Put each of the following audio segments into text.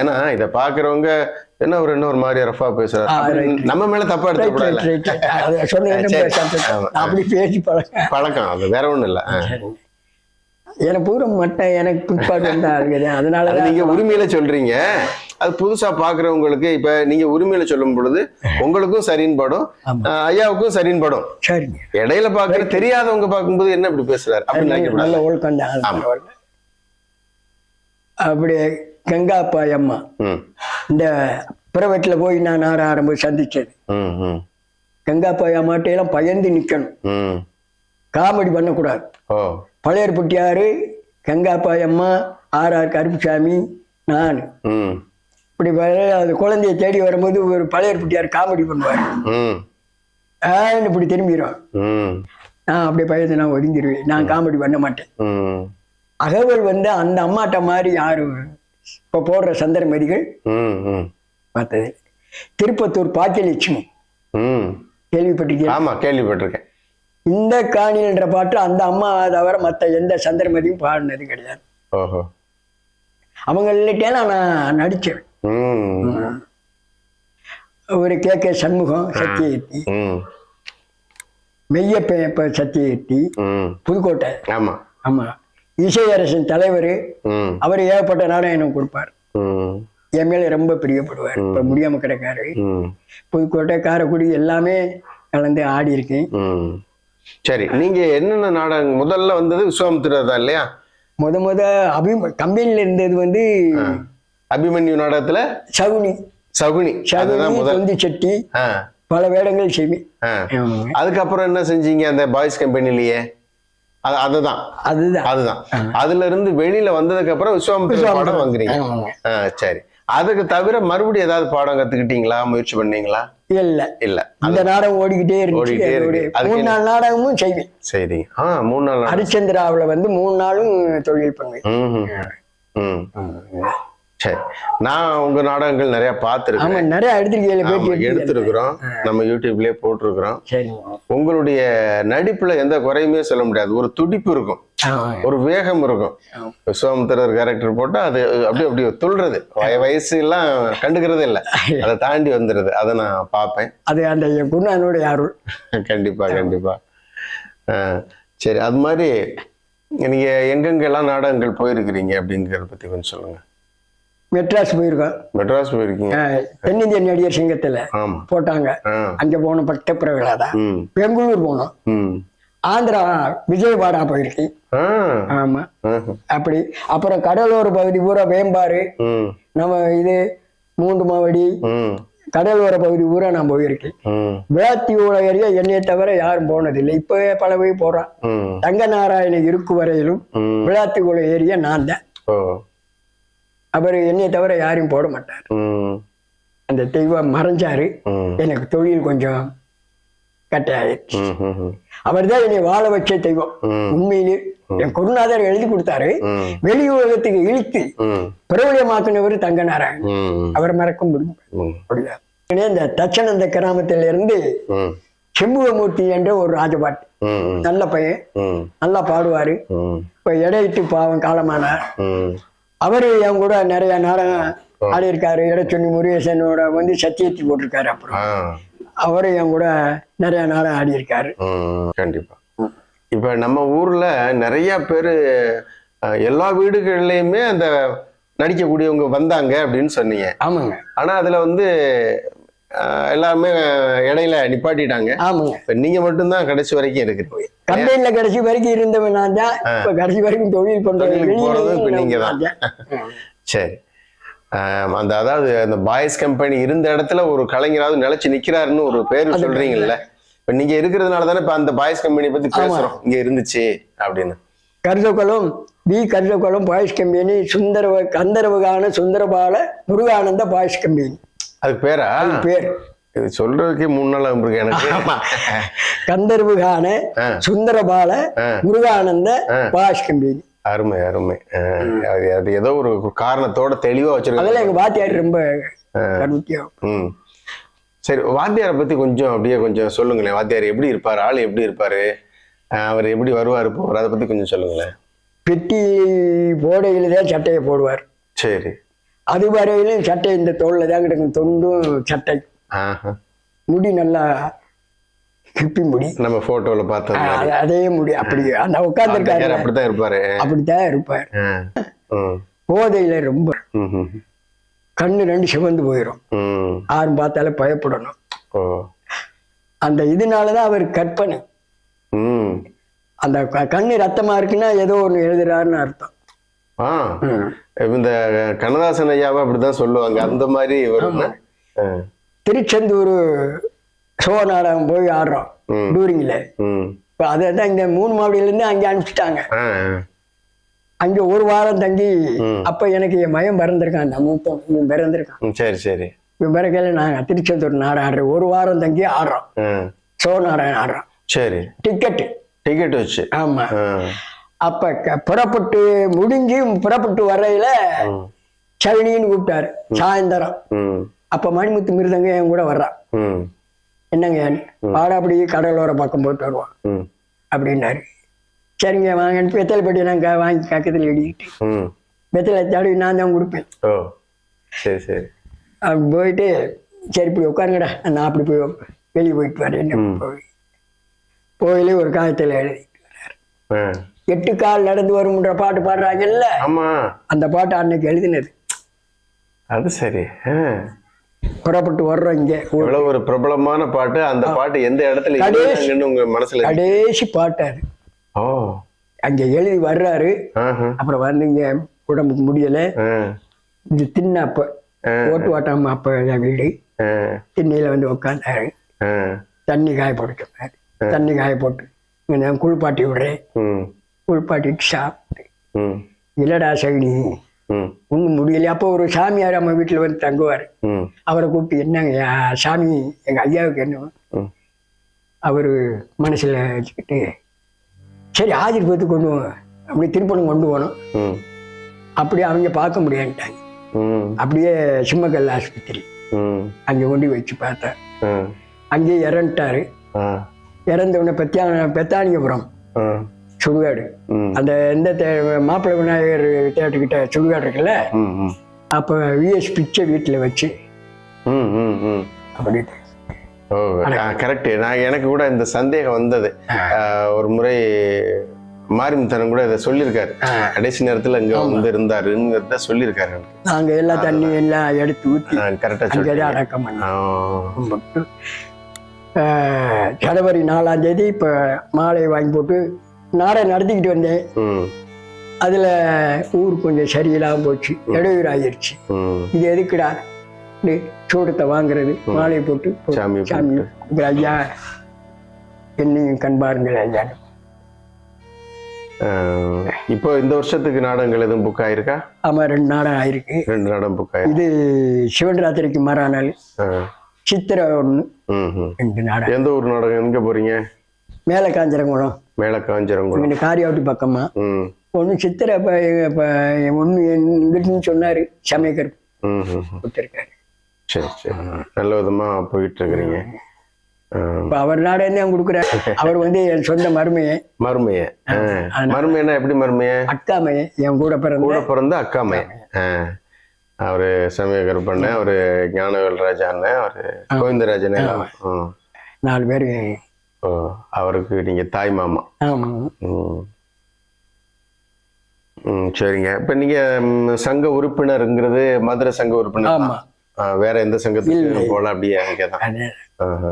ஏன்னா இத பாக்குறவங்க என்ன ஒரு என்ன ஒரு மாதிரி ரஃபா பேசுறாரு. நம்ம மேல தப்பா எடுத்துக்கூடாது அப்படி பேசி பழக்கம் பழக்கம் அது வேற ஒண்ணும் இல்ல. எனக்கு பூரா மட்டை எனக்கு பிற்பாடு இருக்குது. அதனால அது நீங்க உரிமையில சொல்றீங்க. அது புதுசா பாக்குறவங்களுக்கு இப்ப நீங்க உரிமையில சொல்லும் பொழுது உங்களுக்கும் சரின்னு படும் ஐயாவுக்கும் சரின்னு படும். சரிங்க. இடையில பாக்குற தெரியாதவங்க பார்க்கும்போது என்ன இப்படி பேசுறாரு? அப்படின்னு நல்ல ஒழுக்கம் தான். அப்படியே கங்காப்பாய் அம்மா இந்த பிரைவேட்ல போய் நான் ஆற ஆரம்பி சந்திச்சது. ம் கங்காப்பாய் அம்மாட்டையெல்லாம் பயந்து நிக்கணும். காமெடி பண்ணக்கூடாது. பழையர்பட்டியாரு கங்காப்பாய் அம்மா ஆர் ஆர் கருப்புசாமி நான். இப்படி அது குழந்தைய தேடி வரும்போது ஒரு பழையர்பட்டியார் காமெடி பண்ணுவார். ஆன்னு இப்படி திரும்பிடும் ம். நான் அப்படியே பயந்து நான் ஒதுங்கிடுவேன் நான் காமெடி பண்ண மாட்டேன். அகவல் வந்து அந்த அம்மாட்ட மாதிரி யாரு? இப்போ போடுற ம் பார்த்தது. திருப்பத்தூர் பாக்கியலட்சுமி. கேள்விப்பட்டிருக்கீங்க ஆமா கேள்விப்பட்டிருக்கேன். இந்த காணின்ற பாட்டு அந்த அம்மா தவிர மற்ற எந்த சந்தர்மதியும் பாடினது கிடையாது. ஓஹோ. அவங்கள்ட்டே நான் நடிச்சேன். ஒரு கே கே சண்முகம் சத்தியகீர்த்தி. மெய்யப்ப சத்தியகீர்த்தி. புதுக்கோட்டை. ஆமா. ஆமா. இசையரசன் தலைவர் அவர் ஏகப்பட்ட நாடகம் கொடுப்பார். ம். என் மேல ரொம்ப பிரியப்படுவார். இப்ப முடியாம கிடக்காரு புதுக்கோட்டை காரைக்குடி எல்லாமே கலந்து ஆடி இருக்கேன். சரி நீங்க என்னென்ன நாடகம்? முதல்ல வந்தது விஸ்வாமித்திரர் தான் இல்லையா? முத முத அபி கம்பெனில இருந்தது வந்து அபிமன்யு நாடகத்துல? சகுனி. சகுனி. சகுனி செட்டி பல வேடங்கள் செய்வேன். அதுக்கப்புறம் என்ன செஞ்சீங்க அந்த பாய்ஸ் கம்பெனிலேயே? அதுதான். அதுதான். அதுதான். அதுல இருந்து வெளியில வந்ததுக்கு அப்புறம் விஸ்வாமித்திர பாடம் வாங்குறீங்க. சரி. அதுக்கு தவிர மறுபடியும் ஏதாவது பாடம் கத்துக்கிட்டீங்களா? முயற்சி பண்ணீங்களா? இல்ல. இல்ல. அந்த நாடகம் ஓடிக்கிட்டே இருக்கு. மூணு நாலு நாடகமும் செய்வேன். சரி. ஆ மூணு நாள். ஹரிச்சந்திராவுல வந்து மூணு நாளும் தொழில் பண்ணுவேன். ம், ம். ம். சரி நான் உங்க நாடகங்கள் நிறைய பார்த்திருக்கேன். நிறைய எடுத்திருக்கீங்க. எடுத்திருக்கிறோம். நம்ம யூடியூப்லயே போட்டிருக்கிறோம். உங்களுடைய நடிப்புல எந்த குறையுமே சொல்ல முடியாது. ஒரு துடிப்பு இருக்கும். ஒரு வேகம் இருக்கும். விஸ்வாமித்திரர் கேரக்டர் போட்டா அது அப்படி அப்படி துள்ளுறது. வய- வயசு எல்லாம் கண்டுக்கிறதே இல்ல. அதை தாண்டி வந்துருது. அதை நான் பார்ப்பேன். அது அந்த என் குருநானுடைய அருள். கண்டிப்பா கண்டிப்பா. சரி அது மாதிரி நீங்க எங்கெங்கெல்லாம் நாடகங்கள் போயிருக்கிறீங்க அப்படிங்கறத பத்தி கொஞ்சம் சொல்லுங்க. மெட்ராஸ் போயிருக்கோம். மெட்ராஸ் போயிருக்கீங்க. தென்னிந்திய நடிகர் சங்கத்துல போட்டாங்க. அங்க போன பிரகலாதா ம். பெங்களூர் போனோம். ஆந்திரா விஜயவாடா போயிருக்கேன். ஆ. ஆமா. அப்படி. அப்புறம் கடலோர பகுதி பூரா வேம்பாறு. நம்ம இது மூன்று மாவடி. கடலோர பகுதி பூரா நான் போயிருக்கேன். ம். விளாத்தியோட ஏரியா என்னைய தவிர யாரும் போனதில்லை. இப்போ பல பேர் போறான். தங்க நாராயணன் இருக்கு வரையிலும் விளாத்திக்குள ஏரியா நான் தான். அவர் என்னைய தவிர யாரையும் போட மாட்டார். அந்த தெய்வம் மறைஞ்சாரு. எனக்கு தொழில் கொஞ்சம் கட்டாயிடுச்சு. அவர் தான் என்னை வாழ வச்ச தெய்வம். உண்மையிலே என் குருநாதர் எழுதி கொடுத்தாரு. வெளி உலகத்துக்கு இழுத்து பிரபலியமாக்குனவர் தங்க நாராயணன் அவரை மறக்க முடியும்? இந்த தச்சனந்த கிராமத்தில இருந்து செம்புவமூர்த்தி என்ற ஒரு ராஜபாட்டு நல்ல பையன். நல்லா பாடுவாரு. இப்ப இடையிட்டு பாவம் காலமானார். அவரு என் கூட நிறைய நாடகம் ஆடியிருக்காரு. இடச்சொன்னி முருகேசனோட வந்து சத்தியத்தி போட்டிருக்காரு அப்புறம். அவரு என் கூட நிறைய நாடகம் ஆடியிருக்காரு. ம், கண்டிப்பா. இப்ப நம்ம ஊர்ல நிறைய பேரு எல்லா வீடுகள்லயுமே அந்த நடிக்கக்கூடியவங்க வந்தாங்க அப்படின்னு சொன்னீங்க. ஆமாங்க. ஆனா அதுல வந்து எல்லாமே இடையில நிப்பாட்டிட்டாங்க. ஆமாங்க இப்ப நீங்க மட்டும்தான் கடைசி வரைக்கும் இருக்கிறீங்க கம்பெனில கடைசி வரைக்கும் இருந்தவன் நான் தான். இப்ப கடைசி வரைக்கும் தொழில் பண்றது நீங்க தான். சரி. அந்த அதாவது அந்த பாய்ஸ் கம்பெனி இருந்த இடத்துல ஒரு கலைஞராவது நிலைச்சு நிக்கிறாருன்னு ஒரு பேர் சொல்றீங்கல்ல. இப்ப நீங்க இருக்கிறதுனால தானே இப்ப அந்த பாய்ஸ் கம்பெனி பத்தி பேசுறோம். இங்க இருந்துச்சு அப்படின்னு. Karuthakulam P Karuthakulam boys company சுந்தரவ கந்தரவகான சுந்தரபால Murugananda boys company. அதுக்கு பேரா? பேர். இது சொல்றதுக்கே நாள் இருக்கு எனக்கு. கந்தர்வுகான ஆ. சுந்தரபால. Muruganandha boys company. அருமை அருமை. அது அது ஏதோ ஒரு காரணத்தோட தெளிவா வச்சிருக்காங்க. அதெல்லாம் எங்க வாத்தியார் ரொம்ப கருத்தியம் ம். சரி வாத்தியாரை பத்தி கொஞ்சம் அப்படியே கொஞ்சம் சொல்லுங்களேன். வாத்தியார் எப்படி இருப்பாரு? ஆள் எப்படி இருப்பாரு? அவர் எப்படி வருவாரு போவார்? அதை பத்தி கொஞ்சம் சொல்லுங்களேன். பெட்டி போடையில தான் சட்டையை போடுவார். சரி. அது வரையிலும் சட்டை இந்த தோல்ல தான் கிடக்கும். தொண்டும் சட்டை. முடி நல்லா கிப்பி முடி. நம்ம போட்டோல பார்த்தது மாதிரி. அது- முடி. அப்படி அந்த உட்காந்துருக்காரு அப்படித்தான் இருப்பாரு. அப்படித்தான் இருப்பார். போதையில ரொம்ப. கண்ணு ரெண்டு சிவந்து போயிடும். யாரும் பார்த்தாலே பயப்படணும். அந்த இதனாலதான் அவர் கற்பனை. அந்த கண்ணு ரத்தமா இருக்குன்னா ஏதோ ஒண்ணு எழுதுறாருன்னு அர்த்தம். ஆ. இந்த கண்ணதாசன் ஐயாவை அப்படிதான் சொல்லுவாங்க. அந்த மாதிரி ஒரு ஆ. திருச்செந்தூர் சோ நாடகம் போய் ஆடுறோம் ம். இப்போ அதை தான் இங்க மூணு மாவடியில இருந்து அங்கே அனுப்பிச்சிட்டாங்க. அங்க ஒரு வாரம் தங்கி. அப்ப எனக்கு என் மயம் பிறந்திருக்கான். அந்த மூத்தம் இவன் பிறந்திருக்கான். சரி சரி. இவன் பிறக்கையில நாங்க திருச்செந்தூர் நாடகம் ஆடுறோம் ஒரு வாரம் தங்கி ஆடுறோம். சோ நாடகம் ஆடுறோம். சரி. டிக்கெட்டு. டிக்கெட் வச்சு. ஆமா. ஆ. அப்ப புறப்பட்டு முடிஞ்சு புறப்பட்டு வரையில ம். சவினின்னு கூப்பிட்டாரு. சாயந்தரம். அப்ப மணிமுத்து மிருதங்க என் கூட வர்றான். என்னங்க வாட அப்படியே கடலோர பக்கம் போயிட்டு வருவான். அப்படின்னாரு. சரிங்க வாங்கன்னு வெத்தலை பெட்டி நான் க- வாங்கி கக்கத்தில் எழுதிக்கிட்டு. ம். வெத்தலை தடவி நான் தான் கொடுப்பேன். ஓ. சரி சரி. அப்படி போயிட்டு சரி இப்படி உட்காருங்கடா. நான் அப்படி போய் வெளியே போயிட்டு வரேன். போய் போயிலே ஒரு காலத்தில் எழுதி ஆ. எட்டு கால் நடந்து வரும்ன்ற பாட்டு பாடுறாங்கல்ல ஆமா அந்த பாட்டு அன்னைக்கு எழுதினது அது சரி. புறப்பட்டு வர்றோம் இங்கே ஒரு எவ்வளவு ஒரு பிரபலமான பாட்டு அந்த பாட்டு எந்த இடத்துல உங்க மனசுல. கடைசி பாட்டு அது ஓ அங்கே எழுதி வர்றாரு. அப்புறம் வந்து இங்க உடம்புக்கு முடியல. இது தின்ன அப்ப. ஓட்டு வாட்டாம அப்ப வீடு. திண்ணையில வந்து உட்காந்தாரு. தண்ணி காய போட்டு தண்ணி காய போட்டு குளிப்பாட்டி விடுறேன். குளிப்பாட்டிட்டு சாப்பிட்டு. இல்லடா சகினி ம். ஒன்றும் முடியல அப்போ ஒரு சாமியார் நம்ம வீட்டில் வந்து தங்குவார். அவரை கூப்பிட்டு என்னங்க சாமி எங்க ஐயாவுக்கு என்ன. அவர் மனசுல வச்சுக்கிட்டு சரி ஆதிர்பத்து கொண்டு வா. அப்படி திருப்பணம் கொண்டு போகணும் ம். அப்படி அவங்க பார்க்க முடியாதுட்டாங்க ம். அப்படியே சிம்மக்கல் ஆஸ்பத்திரி. அங்கே கொண்டு வச்சு பார்த்தேன். அங்கேயே இறந்துட்டாரு ஆ. இறந்த உடனே பெத்தியா பெத்தானியபுரம். சுடுகாடு. அந்த இந்த தே- மாப்பிள்ளை விநாயகர் தேட்டர்கிட்ட சுடுகாடு இருக்குல்ல. அப்போ விஎஸ் பிச்சை வீட்டில் வச்சு. அப்படி. கரெக்ட் நான் எனக்கு கூட இந்த சந்தேகம் வந்தது. ஒரு முறை மாரிமுத்தனம் கூட இதை சொல்லியிருக்காரு. கடைசி நேரத்துல இங்க வந்து இருந்தாருங்கிறத சொல்லியிருக்காரு நாங்கள் எல்லா தண்ணி எல்லாம் எடுத்து ஊற்றி கரெக்டா அங்கே சொல்லி தான் அடக்கம் ஜனவரி நாலாம் தேதி இப்போ மாலை வாங்கி போட்டு நாடகம் நடத்திக்கிட்டு வந்தேன். அதில் ஊர் கொஞ்சம் சரியில்லாமல் போச்சு. இடையூறு ஆகிருச்சு இது எதுக்குடா? சூடத்தை வாங்குறது. மாலை போட்டு சாமி ஐயா. என்னையும் கண் பாருங்கள் ஐயா. இப்போ இந்த வருஷத்துக்கு நாடகங்கள் எதுவும் புக் ஆயிருக்கா? ஆமாம் ரெண்டு நாடகம் ஆயிருக்கு. ரெண்டு நாடகம் புக் ஆயிருக்கு. இது சிவன் ராத்திரிக்கு மறாநாள். சித்திரை ஒன்று. ரெண்டு நாடகம். எந்த ஊர் நாடகம்? எங்க போறீங்க? மேலே காஞ்சரங்குளம் மேல காஞ்சிரங்குளம் இங்கே காரியாவட்டி பக்கமா. ஒன்று சித்திரை இப்போ இப்போ ஒன்று எங்கிட்டன்னு சொன்னார் சமயக்கர் ம். கொடுத்துருக்காரு. சரி சரி. நல்ல விதமா போயிட்டு இருக்கிறீங்க. இப்போ அவர் தான் கொடுக்குறாரு அவர் வந்து என் சொந்த மருமையை. மருமைய. ஆ. மருமையனா எப்படி மருமைய? அக்காமையை. என் கூட பிறந்த கூட பிறந்த அக்காமைய. அவரு சமயகர் பண்ண அவரு ஞானவேல் ராஜா அண்ணன் அவரு கோவிந்தராஜன். நாலு பேர் அவருக்கு நீங்க தாய் மாமா. ம். சரிங்க. இப்ப நீங்க ம், சங்க உறுப்பினருங்கிறது மதுரை சங்க உறுப்பினர் வேற எந்த சங்கத்துக்கு போல அப்படியே ஆஹா.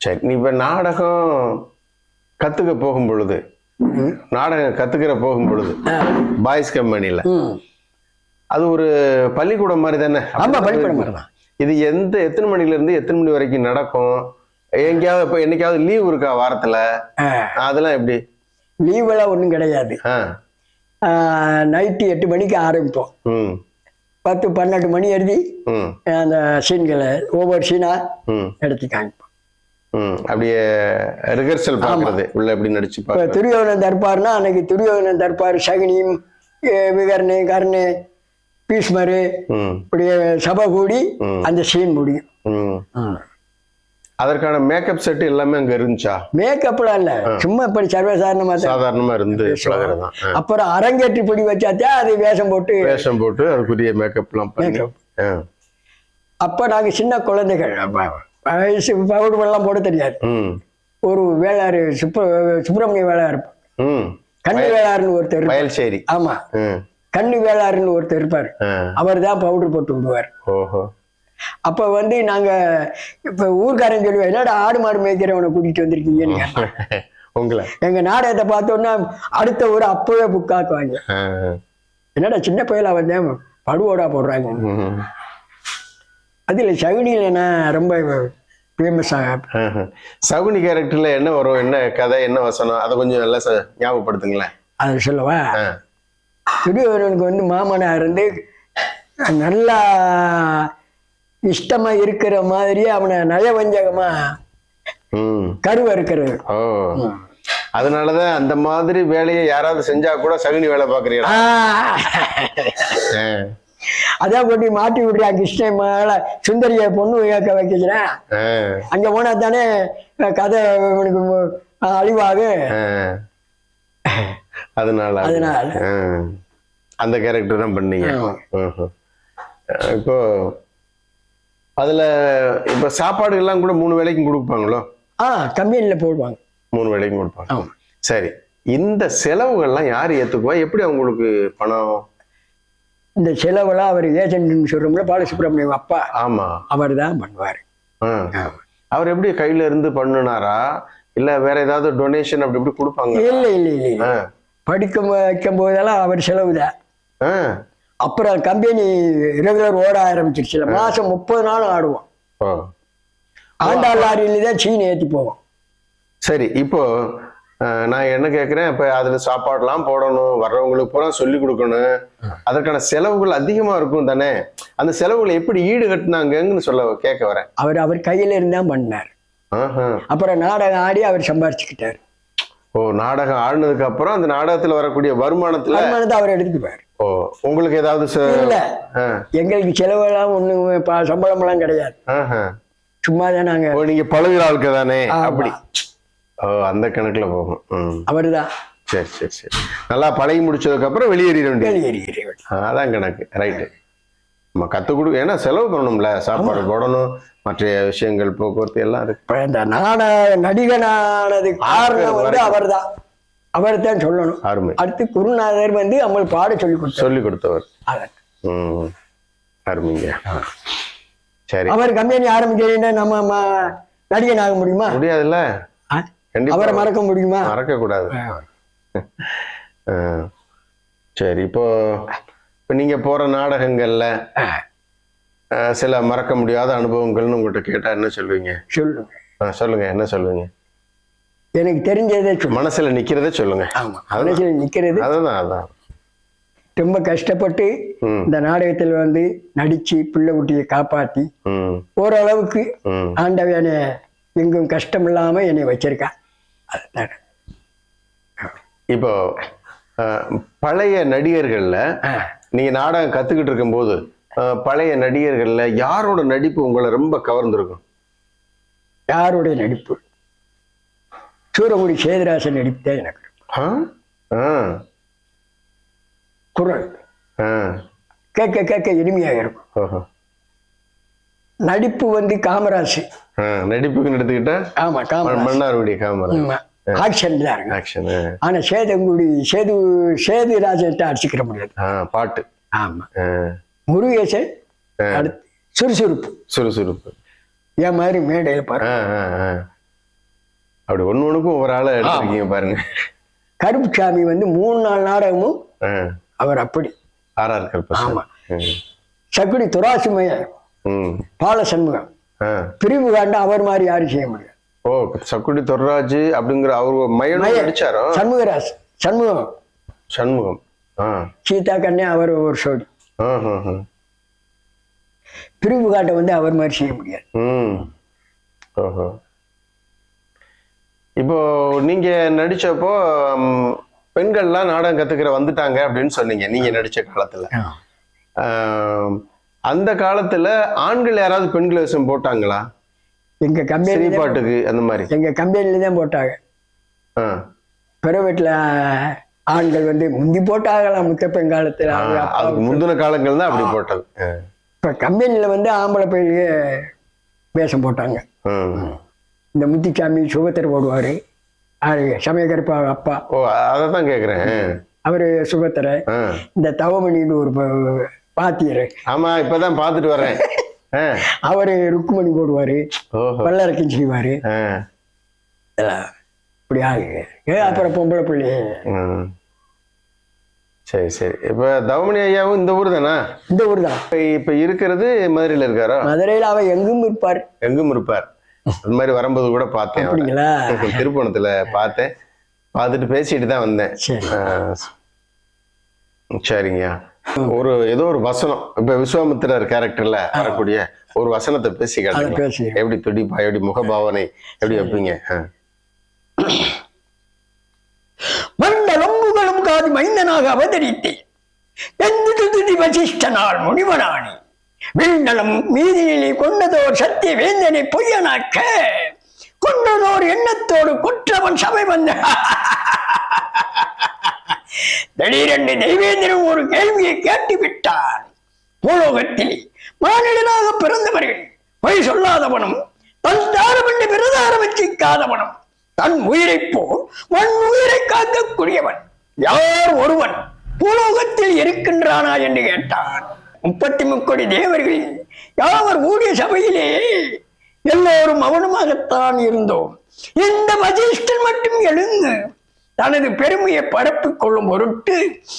சரி நீ இப்ப நாடகம் கத்துக்க போகும் பொழுது. நாடகம் கத்துக்கிற போகும் பொழுது. பாய்ஸ் கம்பெனில ம். அது ஒரு பள்ளிக்கூடம் மாதிரி தானே? ஆமாம் பள்ளிக்கூடம் மாதிரி தான். இது எந்த எத்தனை மணில இருந்து எத்தனை மணி வரைக்கும் நடக்கும்? எங்கேயாவது இப்ப என்னைக்காவது லீவ் இருக்கா வாரத்துல? அதெல்லாம் எப்படி? லீவெல்லாம் ஒன்றும் கிடையாது. நைட்டு எட்டு மணிக்கு ஆரம்பிப்போம். பத்து பன்னெண்டு மணி எழுதி அந்த சீன்களை ஒவ்வொரு சீனாக எடுத்து காமிப்போம். அப்படியே ரிஹர்சல் பாக்குறது உள்ள எப்படி நடிச்சு துரியோதனன் தர்பார்னா அன்னைக்கு துரியோதனன் தர்பார் சகுனியும் விகர்ணு கர்ணு பீஷ்மரு ம். இப்படி சபை கூடி. அந்த சீன் முடியும். அதற்கான மேக்கப் செட் எல்லாமே அங்க இருந்துச்சா? மேக்கப்லாம் இல்ல. சும்மா இப்படி சர்வசாதாரணமா சாதாரணமா இருந்து பழகுறதுதான். ஆ. அப்புறம் அரங்கேற்றி பிடி வச்சாத்தே அது வேஷம் போட்டு வேஷம் போட்டு அதுக்குரிய மேக்கப் Makeup. ஆ. அப்ப நாங்க சின்ன குழந்தைகள். வயசு பவுடர் எல்லாம் போட தெரியாது. ஒரு வேளாறு சுப்ப சுப்பிரமணிய வேளாறு ம். கண்ணு வேளாறுன்னு ஒருத்தர். வயல்சேரி. ஆமா. கண்ணு வேளாறுன்னு ஒருத்தர் இருப்பார். அவர் தான் பவுடர் போட்டு விடுவார். ஓஹோ. அப்ப வந்து நாங்க இப்ப ஊர்க்காரன் சொல்லுவேன் என்னடா ஆடு மாடு மேய்க்கிறவனை கூட்டிட்டு வந்திருக்கீங்கன்னு. உங்களை. எங்க நாடகத்தை பார்த்தோன்னா அடுத்த ஊர் அப்பவே புக்காக்குவாங்க. என்னடா சின்ன பையலா வந்தேன் படுவோடா போடுறாங்க. அதுல சகுனியில நான் ரொம்ப ஃபேமஸ் ஆக. சகுனி கேரக்டர்ல என்ன வரும்? என்ன கதை? என்ன வசனம்? அதை கொஞ்சம் நல்லா ஞாபகப்படுத்துங்களேன். அதை சொல்லவா. துரியோதனுக்கு வந்து மாமனா இருந்து நல்லா இஷ்டமா இருக்கிற மாதிரி அவனை நயவஞ்சகமா ம். கருவ இருக்கிறது அதனாலதான் அந்த மாதிரி வேலையை யாராவது செஞ்சா கூட சகுனி வேலை பாக்குறீங்களா ஆ. அதான் கொண்டு மாட்டி விடுறா கிருஷ்ணன் மேல சுந்தரிய பொண்ணு கேட்க வைக்கிறேன் அங்க போனா தானே கதை இவனுக்கு அழிவாக. அதனால. அதனால. அந்த கேரக்டர் தான் பண்ணீங்க. இப்போ அதுல இப்ப சாப்பாடு எல்லாம் கூட மூணு வேளைக்கும் கொடுப்பாங்களோ? ஆ கம்பெனில போடுவாங்க. மூணு வேளைக்கும் கொடுப்பாங்க. சரி. இந்த செலவுகள்லாம் யார் ஏத்துக்குவா? எப்படி அவங்களுக்கு பணம்? இந்த செலவெல்லாம் அவர் ஏஜென்ட்னு சொல்றோம்ல பாலசுப்ரமணியம் அப்பா. ஆமா. அவர் தான் பண்ணுவார். ஆ. அவர் எப்படி கையில இருந்து பண்ணுனாரா? இல்ல வேற ஏதாவது டொனேஷன் அப்படி இப்படி கொடுப்பாங்க இல்லை இல்லை இல்லை. படிக்க வைக்கும் போதெல்லாம் அவர் செலவு தான் ஆ. அப்புறம் கம்பெனி ரெகுலர் ஓட ஆரம்பிச்சிருச்சுல மாசம் முப்பது நாளும் ஆடுவோம். ஓ ஆண்டாள் லாரியில தான் சீனி ஏற்றி போவோம். சரி இப்போ நான் என்ன கேட்கிறேன் இப்ப அதுல சாப்பாடுலாம் போடணும் வர்றவங்களுக்கு பூரா சொல்லி கொடுக்கணும். அதற்கான செலவுகள் அதிகமா இருக்கும் தானே? அந்த செலவுகளை எப்படி ஈடு கட்டினாங்கன்னு சொல்ல கேட்க வரேன். அவர் அவர் கையில இருந்தான் பண்ணார். ஆஹா. அப்புறம் நாடகம் ஆடி அவர் சம்பாரிச்சுக்கிட்டார். ஓ நாடகம் ஆடினதுக்கு அப்புறம் அந்த நாடகத்துல வரக்கூடிய வருமானத்துல வருமானத்தை அவர் எடுத்துக்குவார். ஓ உங்களுக்கு ஏதாவது. எங்களுக்கு செலவெல்லாம் ஒண்ணு சம்பளமெல்லாம் கிடையாது. ஆஹா. சும்மா தான் நாங்க நீங்க பழகுற ஆளுக்கு தானே. அப்படி. ஓ அந்த கணக்குல போகும். ம். அவர் தான் சரி சரி சரி. நல்லா பழகி முடிச்சதுக்கு அப்புறம் வெளியேறிட ஆ, அதான் கணக்கு. ரைட்டு. நம்ம கற்றுக் கொடு ஏன்னா செலவு பண்ணணும்ல. சாப்பாடு போடணும். மற்ற விஷயங்கள் போக்குவரத்து எல்லாம் இருக்கு. நடிகனானது காரணம் வந்து அவர் தான் அவர் தான் சொல்லணும். அருமை. அடுத்து குருநாதர் வந்து நம்மளுக்கு பாட சொல்லி கொடுத்தார். சொல்லி கொடுத்தவர். அருமைங்க. சரி. அவர் கம்பெனி ஆரம்பிக்கிறீங்கன்னா நம்ம நடிகன் ஆக முடியுமா? முடியாதுல்ல? அவரை மறக்க முடியுமா? மறக்க கூடாது. சரி இப்போ இப்போ நீங்க போற நாடகங்கள்ல சில மறக்க முடியாத அனுபவங்கள்னு உங்கள்கிட்ட கேட்டா என்ன சொல்லுவீங்க சொல்லுங்க. சொல்லுங்க. என்ன சொல்லுவீங்க எனக்கு தெரிஞ்சதே மனசுல நிக்கிறதே சொல்லுங்க. ஆமா. மனசில் நிக்கிறது. அதுதான் அதான் ரொம்ப கஷ்டப்பட்டு இந்த நாடகத்தில் வந்து நடிச்சு பிள்ளை குட்டியை காப்பாத்தி ஓரளவுக்கு ஆண்டவனை எங்கும் கஷ்டம் இல்லாம என்னை வச்சிருக்கான். அதுதான். இப்போ பழைய நடிகர்கள்ல. நீங்க நாடகம் கத்துக்கிட்டு இருக்கும்போது அஹ், பழைய நடிகர்கள்ல யாரோட நடிப்பு உங்களை ரொம்ப கவர்ந்திருக்கும்? யாருடைய நடிப்பு? சூரமுடி சேதுராசன் நடிப்பு தான் எனக்கு குரல். கேட்க கேட்க இனிமையாக இருக்கும். நடிப்பு வந்து காமராஜ் ஆ, நடிப்புக்குன்னு எடுத்துக்கிட்டா? ஆமா காமராஜ் மன்னார்குடி காமரா ஆமா ஆக்ஷன் தான் இருக்கு. ஆக்ஷன் ஆனா சேதங்குடி சேது சேதுராஜன்ட்ட அடிச்சுக்கிற முடியாது. பாட்டு. ஆமா. முருகேசன் அடுத்து சுறுசுறுப்பு. சுறுசுறுப்பு. என் மாதிரி மேடையில பாரு. அப்படி ஒண்ணு ஒண்ணுக்கும் ஒரு ஆளை எடுத்திருக்கீங்க பாருங்க. கருப்புசாமி வந்து மூணு நாலு நாடகமும் அவர் அப்படி. ஆர்ஆர் கல்பஸ் ஆமா. சக்குடி துராசுமைய பால சண்முகம். பிரிவு காண்ட அவர் மாதிரி யாரும் செய்ய முடியாது. ஓ சக்குடி தொர்ராஜ் அப்படிங்கிற அவர் மயனும் நடிச்சாரோ? சண்முகராஜ். சண்முகம். சண்முகம். ஆ. சீதா கண்ணே அவர் ஒரு சோடி. பிரிவு காட்ட வந்து அவர் மாதிரி செய்ய முடியாது. ம். ஓஹோ இப்போ நீங்க நடிச்சப்போ பெண்கள்லாம் நாடகம் கத்துக்கிற வந்துட்டாங்க அப்படின்னு சொன்னீங்க நீங்க நடிச்ச காலத்துல. அந்த காலத்துல ஆண்கள் யாராவது பெண்கள் வேஷம் போட்டாங்களா? எங்க கம்பெனி சிரிப்பாட்டுக்கு அந்த மாதிரி. எங்க கம்பெனில தான் போட்டாங்க. ஆ. பிரைவேட்ல ஆண்கள் வந்து முந்தி போட்டாகலாம் முத்தப்பன் காலத்துல? ஆ, அவங்க அப்பா அதுக்கு முந்தின காலங்கள் தான் அப்படி போட்டது. இப்ப கம்பெனில வந்து ஆம்பளை பையனுக்கு வேஷம் போட்டாங்க. இந்த முத்திசாமி சுபத்தர் போடுவாரு. அவரு சமயக்கருப்பா அப்பா. ஓ அதை தான் கேட்குறேன் அவரு சுபத்தரை இந்த தவமணின்னு ஒரு பாத்தியர். ஆமா இப்பதான் பார்த்துட்டு வர்றேன். அவரு ருக்குமணி போடுவாரு. ஓஹோ. வல்லரக்கம் செய்வாரு. இப்படி ஆகுங்க ஏ, அப்புறம் பொம்பளை பிள்ளை. சரி சரி. இப்ப தவமணி ஐயாவும் இந்த ஊர் தானா? இந்த ஊர் தான். இப்ப இப்ப இருக்கிறது மதுரையில இருக்காரோ? மதுரையில் அவ எங்கும் இருப்பார். எங்கும் இருப்பார். அது மாதிரி வரும்போது கூட பார்த்தேன் திருப்பணத்துல பார்த்தேன். பார்த்துட்டு பேசிட்டு தான் வந்தேன். சரிங்கய்யா ஒரு ஏதோ ஒரு வசனம். இப்ப விஸ்வாமித்திரர் கேரக்டர்ல வரக்கூடிய ஒரு வசனத்தை பேசி காட்டுங்க. எப்படி துடிப்பா எப்படி முகபாவனை எப்படி வைப்பீங்க? ஆ. மண்டலம்புகளும் காது மைந்தனாக அவதரித்தேன். எந்த துதி வசிஷ்டனால் முனிவனானி? விண்ணலம் மீதியிலே கொண்டதோர் சத்திய வேந்தனை பொய்யனாக்க. கொண்டதோர் எண்ணத்தோடு குற்றவன் சபை வந்த. திடீரென்று தெய்வேந்திரன் ஒரு கேள்வியை கேட்டு விட்டான் பூலோகத்தில் மாநிலனாக பிறந்தவர்கள் பொய் சொல்லாதவனும் தன் தாரமண்டு பிரதாரம் வச்சிக்காதவனும் தன் உயிரைப் போல் மண் உயிரை காக்கக்கூடியவன். யார் ஒருவன் பூலோகத்தில் இருக்கின்றானா என்று கேட்டான். முப்பத்தி முக்கோடி தேவர்கள் யாவர் ஊழிய சபையிலே எல்லோரும் மௌனமாகத்தான் இருந்தோம். இந்த வசிஷ்டன் மட்டும் எழுந்து தனது பெருமையை பரப்பிக் கொள்ளும் பொருட்டு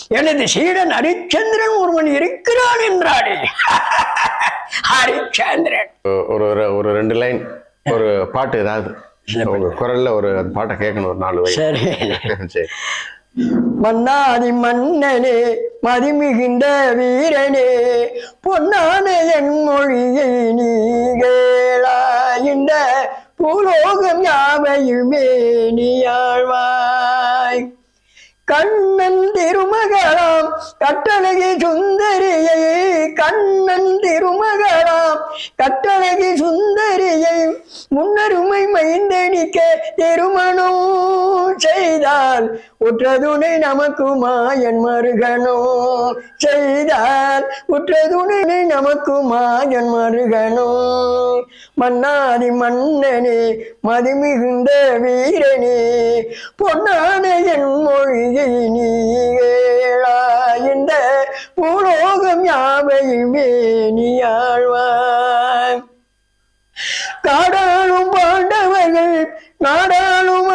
எனது சீடன் ஹரிச்சந்திரன் ஒருவன் இருக்கிறான் என்றாரே ஹரிச்சந்திரன். ஒரு ஒரு- ரெண்டு லைன் ஒரு பாட்டு ஏதாவது. குரல்ல ஒரு பாட்டை கேட்கணும் ஒரு நாலு சரி. மன்னாதி மன்னனே மதிமிகுந்த வீரனே பொன்னான என் மொழியை நீ பூலோகம் யாவையுமே நீ ஆழ்வாய். கண்ணன் திருமகளாம். கட்டழகி சுந்தரியை கண்ணன் திருமகளாம். கட்டழகி சுந்தரியை முன்னருமை மைந்தனிக்க திருமணம் செய்தால் உற்றதுணை நமக்குமா என் மருகனோ செய்தால் உற்றதுணை நமக்குமா என் மருகனோ. மன்னாதி மன்னனே மதிமிகுந்த வீரனே பொன்னான என் மொழியே நீ கேளாய். இந்த பூலோகம் யாவையுமே நீ ஆழ்வாய் காடாளும் பாண்டவர்கள் நாடாளும்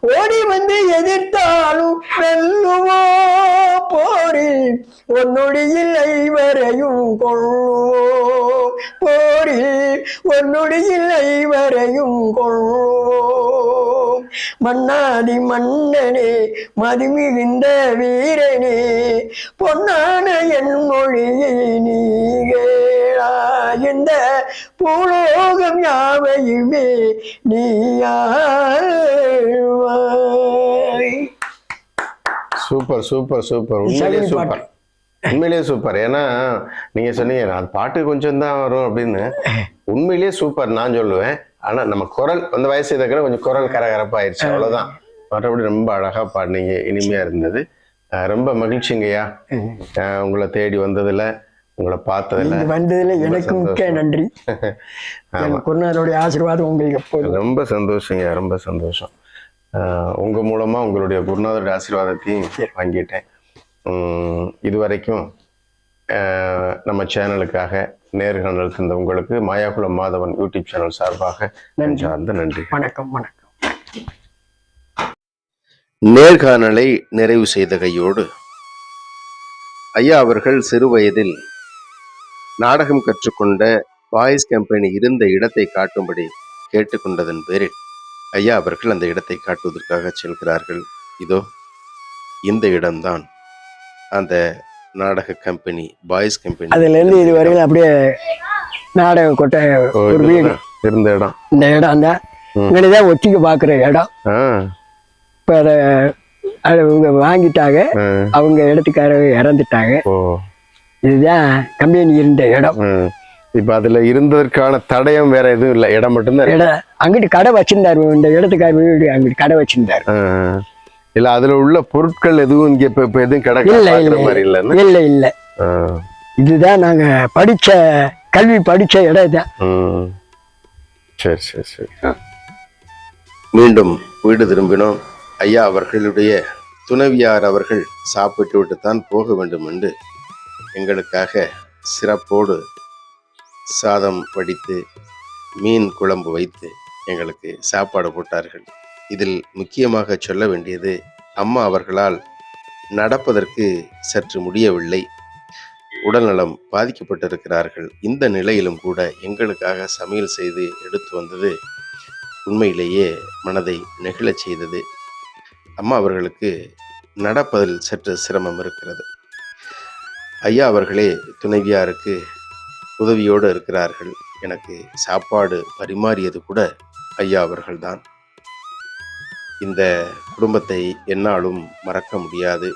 ஓடி வந்து எதிர்த்தாலும் வெல்லுவோ போரில் உன்னுடையில் ஐவரையும் கொள்வோம். போரில் உன்னுடையில் ஐவரையும் கொள்வோம். மன்னாதி மன்னனே மதிமிகுந்த வீரனே பொன்னான என் மொழியை நீ கேளாய். இந்த பூலோகம் யாவையுமே நீ ஆழ்வாய். Super super super. உண்மையிலேயே சரி சூப்பர். உண்மையிலேயே சூப்பர். ஏன்னா நீங்க சொன்னீங்க அது பாட்டு கொஞ்சம் தான் வரும் அப்படின்னு. உண்மையிலேயே சூப்பர் நான் சொல்லுவேன். ஆனா நம்ம குரல் அந்த வயசு இருக்கிற கொஞ்சம் குரல் கரகரப்பாயிருச்சு. அவ்வளவுதான். மற்றபடி ரொம்ப அழகா பாடினீங்க. இனிமையா இருந்தது. ரொம்ப மகிழ்ச்சிங்கய்யா. உங்களை தேடி வந்ததுல உங்களை பார்த்ததுல. வந்ததுல எனக்கு மிக்க நன்றி. குருநாதருடைய ஆசீர்வாதம் உங்களுக்கு ரொம்ப சந்தோஷங்க ரொம்ப சந்தோஷம். ஆஹ் உங்க மூலமா உங்களுடைய குருநாதருடைய ஆசீர்வாதத்தையும் வாங்கிட்டேன். உம் இதுவரைக்கும் ஆஹ் நம்ம சேனலுக்காக நேர்காணல் தந்த உங்களுக்கு மாயாகுளம் மாதவன் யூடியூப் சேனல் சார்பாக நெஞ்சார்ந்த நன்றி. வணக்கம் வணக்கம். நேர்காணலை நிறைவு செய்த கையோடு ஐயா அவர்கள் சிறுவயதில் நாடகம் கற்றுக்கொண்ட பாய்ஸ் கம்பெனி இருந்த இடத்தை காட்டும்படி கேட்டுக்கொண்டதன் பேரில் ஐயா அவர்கள் அந்த இடத்தை காட்டுவதற்காக செல்கிறார்கள். இதோ இந்த இடம்தான். அந்த நாடக கம்பெனி பாய்ஸ் கம்பெனி அதுல இருந்து இது வரையிலும் அப்படியே நாடக கொட்டை ஒரு வீடு இருந்த இடம். இந்த இடம் தான் இங்கதான் ஒத்திக்கு பாக்குற இடம். இப்ப அதை அவங்க வாங்கிட்டாங்க. அவங்க இடத்துக்காரங்க இறந்துட்டாங்க. இதுதான் கம்பெனி இருந்த இடம். இப்ப அதுல இருந்ததற்கான தடயம் வேற எதுவும் இல்ல. இடம் மட்டும்தான். இடம் அங்கிட்டு கடை வச்சிருந்தாரு. இந்த இடத்துக்கார வீடு அங்கிட்டு கடை வச்சிருந்தாரு. இல்ல அதுல உள்ள பொருட்கள் எதுவும் இங்க இப்ப இப்ப எதுவும் இல்ல கிடைக்கிற இல்ல மாதிரி இல்ல இல்ல. ஆ. இதுதான் நாங்க படிச்ச கல்வி படிச்ச இடம் தான். சரி சரி சரி. மீண்டும் வீடு திரும்பினோம். ஐயா அவர்களுடைய துணைவியார் அவர்கள் சாப்பிட்டு விட்டு தான் போக வேண்டும் என்று எங்களுக்காக சிறப்போடு சாதம் வடித்து மீன் குழம்பு வைத்து எங்களுக்கு சாப்பாடு போட்டார்கள். இதில் முக்கியமாக சொல்ல வேண்டியது அம்மா அவர்களால் நடப்பதற்கு சற்று முடியவில்லை. உடல்நலம் பாதிக்கப்பட்டிருக்கிறார்கள். இந்த நிலையிலும் கூட எங்களுக்காக சமையல் செய்து எடுத்து வந்தது உண்மையிலேயே மனதை நெகிழச் செய்தது. அம்மா அவர்களுக்கு நடப்பதில் சற்று சிரமம் இருக்கிறது. ஐயா அவர்களே துணைவியாருக்கு உதவியோடு இருக்கிறார்கள். எனக்கு சாப்பாடு பரிமாறியது கூட ஐயா அவர்கள்தான். இந்த குடும்பத்தை என்னாலும் மறக்க முடியாது.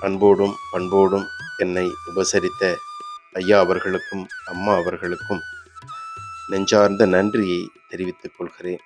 அன்போடும் பண்போடும் என்னை உபசரித்த ஐயா அவர்களுக்கும் அம்மா அவர்களுக்கும் நெஞ்சார்ந்த நன்றியை தெரிவித்துக் கொள்கிறேன்.